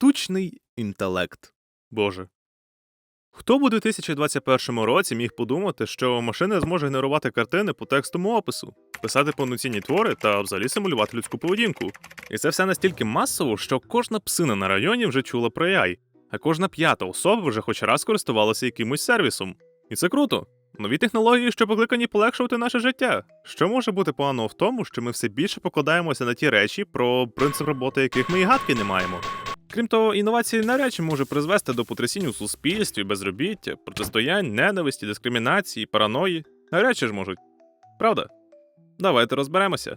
Штучний інтелект. Боже. Хто б у 2021 році міг подумати, що машина зможе генерувати картини по текстовому опису, писати повноцінні твори та взагалі симулювати людську поведінку? І це все настільки масово, що кожна псина на районі вже чула про AI, а кожна п'ята особа вже хоч раз користувалася якимось сервісом. І це круто. Нові технології, що покликані полегшувати наше життя. Що може бути поганого в тому, що ми все більше покладаємося на ті речі, про принцип роботи яких ми і гадки не маємо. Крім того, інновації навряд чи може призвести до потрясінь у суспільстві, безробіття, протистоянь, ненависті, дискримінації, параної. Навряд чи ж можуть. Правда? Давайте розберемося.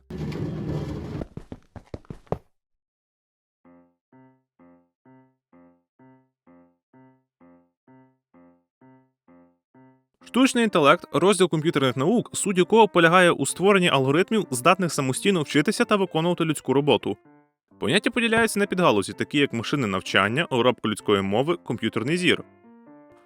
Штучний інтелект розділ комп'ютерних наук, суть якого полягає у створенні алгоритмів, здатних самостійно вчитися та виконувати людську роботу. Поняття поділяються на підгалузі, такі як машинне навчання, обробка людської мови, комп'ютерний зір.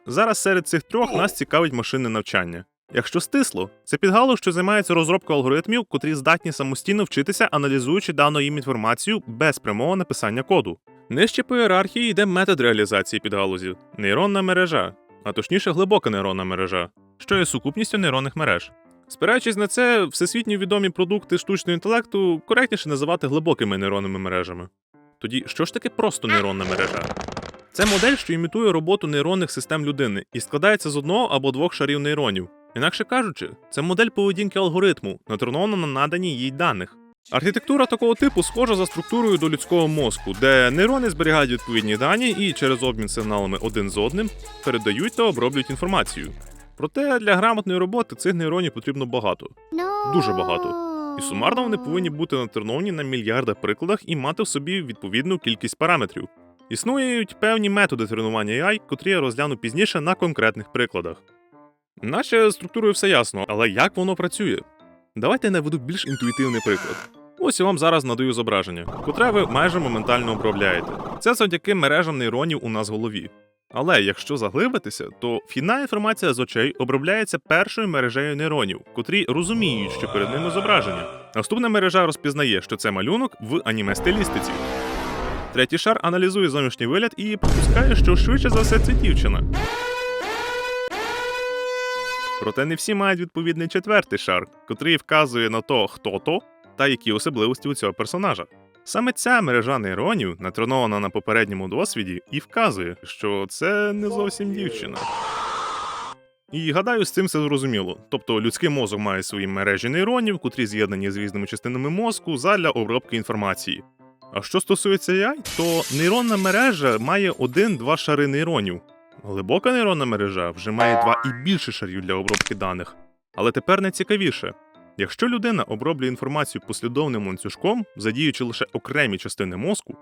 Зараз серед цих трьох нас цікавить машинне навчання. Якщо стисло, це підгалузь, що займається розробкою алгоритмів, котрі здатні самостійно вчитися, аналізуючи дану їм інформацію без прямого написання коду. Нижче по ієрархії йде метод реалізації підгалузі нейронна мережа, а точніше глибока нейронна мережа, що є сукупністю нейронних мереж. Спираючись на це, всесвітньо відомі продукти штучного інтелекту коректніше називати глибокими нейронними мережами. Тоді що ж таке просто нейронна мережа? Це модель, що імітує роботу нейронних систем людини і складається з одного або двох шарів нейронів. Інакше кажучи, це модель поведінки алгоритму, натурнована на наданні їй даних. Архітектура такого типу схожа за структурою до людського мозку, де нейрони зберігають відповідні дані і через обмін сигналами один з одним передають та оброблюють інформацію. Проте для грамотної роботи цих нейронів потрібно багато. Дуже багато. І сумарно вони повинні бути натреновані на мільярдах прикладах і мати в собі відповідну кількість параметрів. Існують певні методи тренування AI, котрі я розгляну пізніше на конкретних прикладах. Наче структурою все ясно, але як воно працює? Давайте я наведу більш інтуїтивний приклад. Ось я вам зараз надаю зображення, котре ви майже моментально обробляєте. Це завдяки мережам нейронів у нас в голові. Але якщо заглибитися, то вхідна інформація з очей обробляється першою мережею нейронів, котрі розуміють, що перед ними зображення. Наступна мережа розпізнає, що це малюнок в аніме-стилістиці. Третій шар аналізує зовнішній вигляд і припускає, що швидше за все це дівчина. Проте не всі мають відповідний четвертий шар, котрий вказує на то, хто то та які особливості у цього персонажа. Саме ця мережа нейронів, натренована на попередньому досвіді, і вказує, що це не зовсім дівчина. І гадаю, з цим все зрозуміло. Тобто людський мозок має свої мережі нейронів, котрі з'єднані з різними частинами мозку задля обробки інформації. А що стосується AI, то нейронна мережа має один-два шари нейронів. Глибока нейронна мережа вже має два і більше шарів для обробки даних. Але тепер найцікавіше. Якщо людина оброблює інформацію послідовним ланцюжком, задіючи лише окремі частини мозку,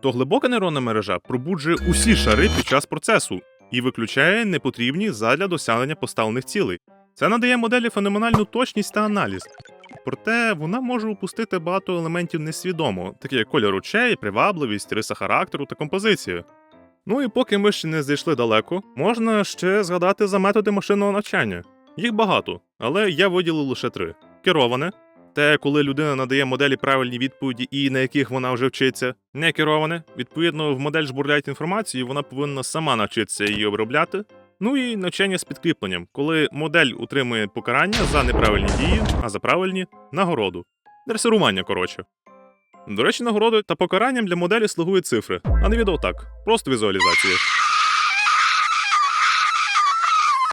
то глибока нейронна мережа пробуджує усі шари під час процесу і виключає непотрібні задля досягнення поставлених цілей. Це надає моделі феноменальну точність та аналіз. Проте вона може упустити багато елементів несвідомо, такі як кольор очей, привабливість, риса характеру та композиція. Ну і поки ми ще не зайшли далеко, можна ще згадати за методи машинного навчання. Їх багато, але я виділив лише три: кероване те, коли людина надає моделі правильні відповіді і на яких вона вже вчиться, не кероване. Відповідно, в модель жбурляють інформацію, вона повинна сама навчитися її обробляти. Ну і навчання з підкріпленням, коли модель утримує покарання за неправильні дії, а за правильні нагороду. Дресирування, коротше. До речі, нагородою та покаранням для моделі слугують цифри, а не відео так, просто візуалізація.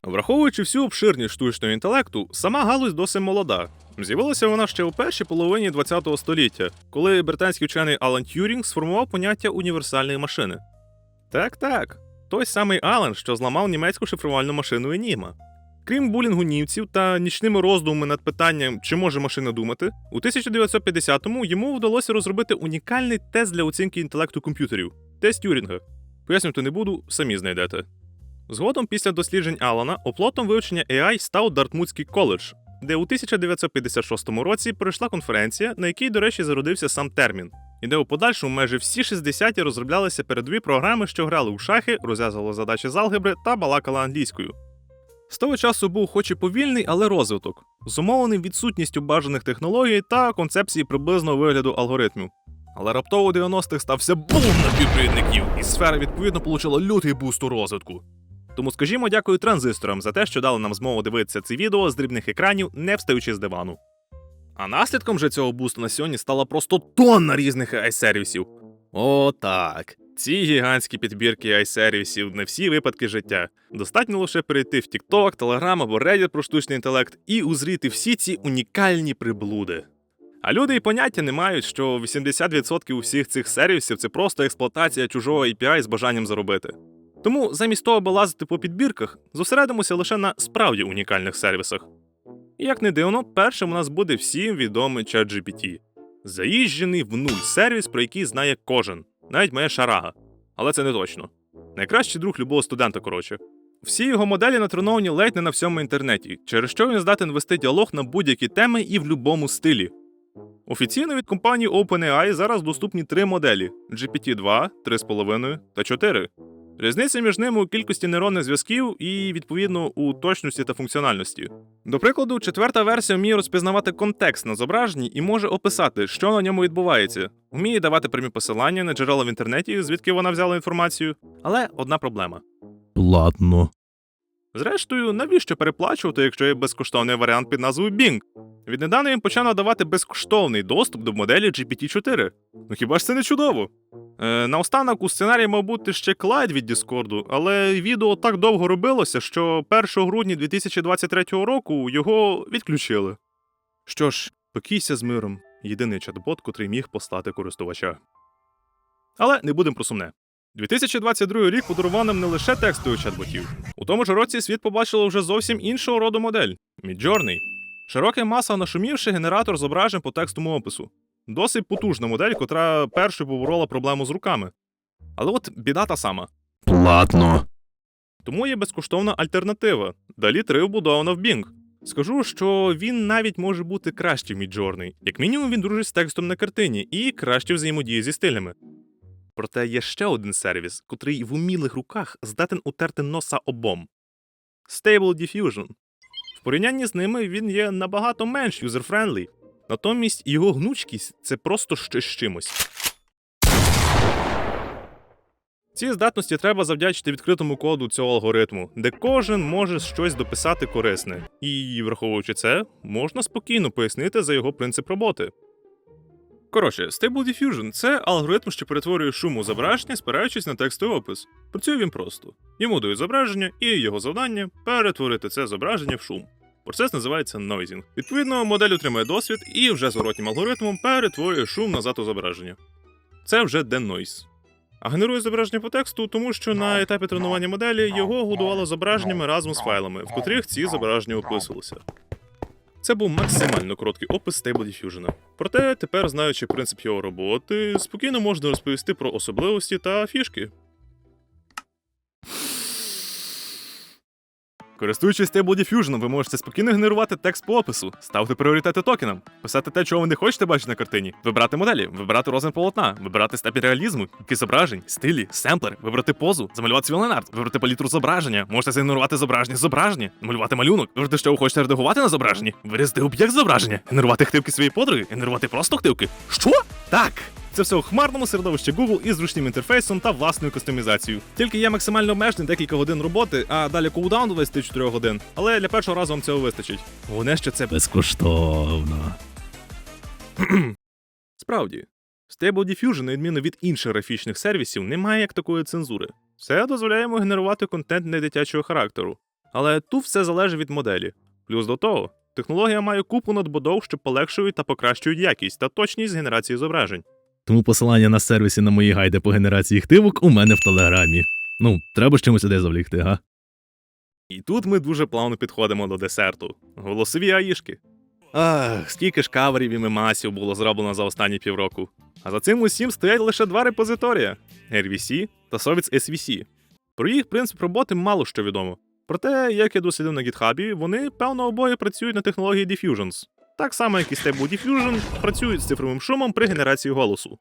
Враховуючи всю обширність штучного інтелекту, сама галузь досить молода. З'явилася вона ще у першій половині ХХ століття, коли британський вчений Алан Т'юрінг сформував поняття універсальної машини. Так, так, той самий Алан, що зламав німецьку шифрувальну машину Енігма. Крім булінгу німців та нічними роздумами над питанням, чи може машина думати, у 1950-му йому вдалося розробити унікальний тест для оцінки інтелекту комп'ютерів тест Тюрінга. Пояснювати не буду, самі знайдете. Згодом, після досліджень Алана, оплотом вивчення AI став Дартмутський коледж, де у 1956 році пройшла конференція, на якій, до речі, зародився сам термін, і де у подальшому майже всі 60-ті розроблялися передові програми, що грали у шахи, розв'язували задачі з алгебри та балакали англійською. З того часу був хоч і повільний, але розвиток, зумовлений відсутністю бажаних технологій та концепції приблизного вигляду алгоритмів. Але раптово у 90-х стався бум напівпровідників, і сфера відповідно получила лютий буст у розвитку. Тому скажімо дякую транзисторам за те, що дали нам змогу дивитися це відео з дрібних екранів, не встаючи з дивану. А наслідком же цього бусту на сьогодні стала просто тонна різних AI-сервісів. О, так. Ці гігантські підбірки AI-сервісів на всі випадки життя. Достатньо лише перейти в TikTok, Telegram або Reddit про штучний інтелект і узріти всі ці унікальні приблуди. А люди і поняття не мають, що 80% усіх цих сервісів це просто експлуатація чужого API з бажанням заробити. Тому замість того, аби лазити по підбірках, зосередимося лише на справді унікальних сервісах. І як не дивно, першим у нас буде всім відомий ChatGPT. Заїжджений в нуль сервіс, про який знає кожен, навіть моя шарага. Але це не точно. Найкращий друг любого студента, коротше. Всі його моделі натреновані ледь не на всьому інтернеті, через що він здатен вести діалог на будь-які теми і в будь-якому стилі. Офіційно від компанії OpenAI зараз доступні три моделі: GPT-2, 3,5 та 4. Різниця між ними у кількості нейронних зв'язків і, відповідно, у точності та функціональності. До прикладу, четверта версія вміє розпізнавати контекст на зображенні і може описати, що на ньому відбувається, вміє давати прямі посилання на джерела в інтернеті, звідки вона взяла інформацію. Але одна проблема. Платно. Зрештою, навіщо переплачувати, якщо є безкоштовний варіант під назвою Bing? Віднедавна він почав надавати безкоштовний доступ до моделі GPT-4. Ну хіба ж це не чудово? Е, наостанок у сценарії мав бути ще Клайд від Діскорду, але відео так довго робилося, що 1 грудня 2023 року його відключили. Що ж, покійся з миром, єдиний чат-бот, котрий міг послати користувача. Але не будемо про сумне. 2022 рік подарував нам не лише текстових чат-ботів. У тому ж році світ побачило вже зовсім іншого роду модель Midjourney. Широка маса нашумівши генератор зображень по текстовому опису. Досить потужна модель, котра першою поборола проблему з руками. Але от біда та сама. Платно. Тому є безкоштовна альтернатива. Далі 3 вбудована в Bing. Скажу, що він навіть може бути краще в Midjourney. Як мінімум, він дружить з текстом на картині і краще взаємодіє зі стилями. Проте є ще один сервіс, котрий в умілих руках здатен утерти носа обом Stable Diffusion. В порівнянні з ними він є набагато менш юзерфрендлі, натомість його гнучкість це просто з чимось. Ці здатності треба завдячити відкритому коду цього алгоритму, де кожен може щось дописати корисне. І, враховуючи це, можна спокійно пояснити за його принцип роботи. Коротше, Stable Diffusion – це алгоритм, що перетворює шум у зображення, спираючись на текстовий опис. Працює він просто. Йому дають зображення, і його завдання перетворити це зображення в шум. Процес називається нойзінг. Відповідно, модель отримує досвід і вже зворотнім алгоритмом перетворює шум назад у зображення. Це вже денойз. А генерує зображення по тексту, тому що на етапі тренування моделі його годувало зображеннями разом з файлами, в котрих ці зображення описувалися. Це був максимально короткий опис Stable Diffusion. Проте, тепер, знаючи принцип його роботи, спокійно можна розповісти про особливості та фішки. Користуючись Stable Diffusion, ви можете спокійно генерувати текст по опису, ставити пріоритети токенам, писати те, чого ви не хочете бачити на картині, вибирати моделі, вибирати розмір полотна, вибирати степінь реалізму, кількість зображень, стилі, семплер, вибрати позу, замалювати свій ленард, вибрати палітру зображення, можете згенерувати зображення зображення, намалювати малюнок, вибрати, що ви хочете редагувати на зображенні, вирізати об'єкт зображення, генерувати хтивки своєї подруги, генерувати просто хтивки. Що? Так! Це все у хмарному середовищі Google із зручним інтерфейсом та власною кастомізацією. Тільки є максимально обмежений декілька годин роботи, а далі кулдаун до 24 годин. Але для першого разу вам цього вистачить. Головне, що це Безкоштовно. Справді, Stable Diffusion, на відміну від інших графічних сервісів, не має як такої цензури. Все дозволяє йому генерувати контент не дитячого характеру. Але тут все залежить від моделі. Плюс до того, технологія має купу надбудов, що полегшують та покращують якість та точність генерації зображень. Тому посилання на сервісі на мої гайди по генерації хтивок у мене в телеграмі. Ну, треба ж чимось людей завлікти, га? І тут ми дуже плавно підходимо до десерту. Голосові аїшки. Ах, скільки ж каверів і мемасів було зроблено за останні півроку. А за цим усім стоять лише два репозиторія RVC та Sovets SVC. Про їх принцип роботи мало що відомо. Проте, як я дослідив на GitHub, вони, певно, обоє працюють на технології Diffusions. Так само, як і Stable Diffusion працюють з цифровим шумом при генерації голосу.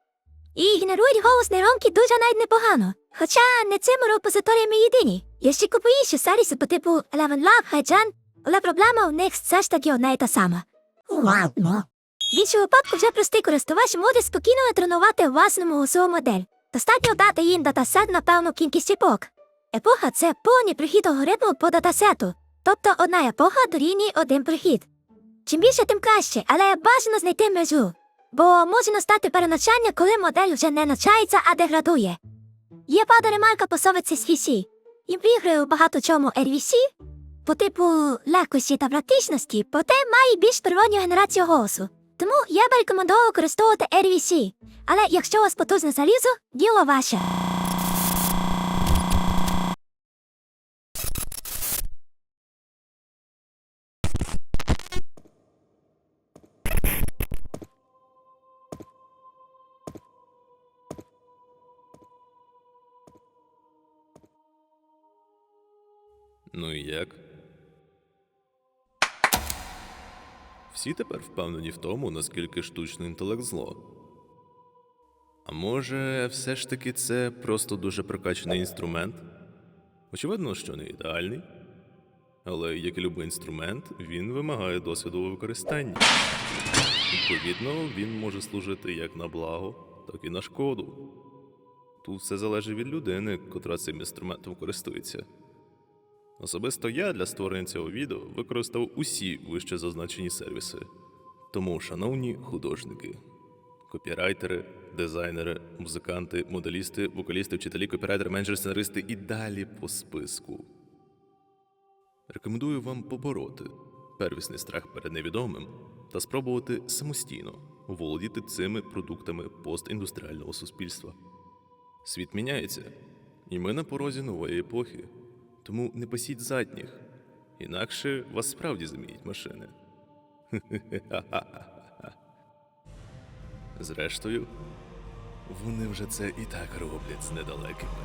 І генерують голос нейронки дуже навіть непогано. Хоча не цими репозиторіями єдині. Є ще купа інших сервісів по типу Eleven Lab, Hijan, але проблема у них все ж таки одна і та сама. В іншому випадку вже простий користувач може спокійно тренувати власному УСО модель. Достатньо дати їм датасет на певну кількість епок. Епоха це повний прохід алгоритму по датасету, тобто одна епоха дорівнює один прохід. Чим більше, тим краще, але бажано знайти межу. Бо може настати переначання, коли модель вже не навчається, а деградує. Є пада ремарка по совиці з VC. І виграє у багато чому RVC, по типу легкості та практичності, проте має більш природню генерацію голосу. Тому я б рекомендував використовувати RVC. Але якщо у вас потужне залізо, діло ваше. Ну і як? Всі тепер впевнені в тому, наскільки штучний інтелект зло. А може, все ж таки це просто дуже прокачаний інструмент? Очевидно, що не ідеальний. Але як і любий інструмент, він вимагає досвіду у використанні. Відповідно, він може служити як на благо, так і на шкоду. Тут все залежить від людини, котра цим інструментом користується. Особисто я для створення цього відео використав усі вище зазначені сервіси. Тому, шановні художники, копірайтери, дизайнери, музиканти, моделісти, вокалісти, вчителі, копірайтери, менеджери, сценаристи і далі по списку. Рекомендую вам побороти первісний страх перед невідомим та спробувати самостійно володіти цими продуктами постіндустріального суспільства. Світ міняється, і ми на порозі нової епохи. Тому не пасіть задніх, інакше вас справді замінять машини. Зрештою, вони вже це і так роблять з недалекими.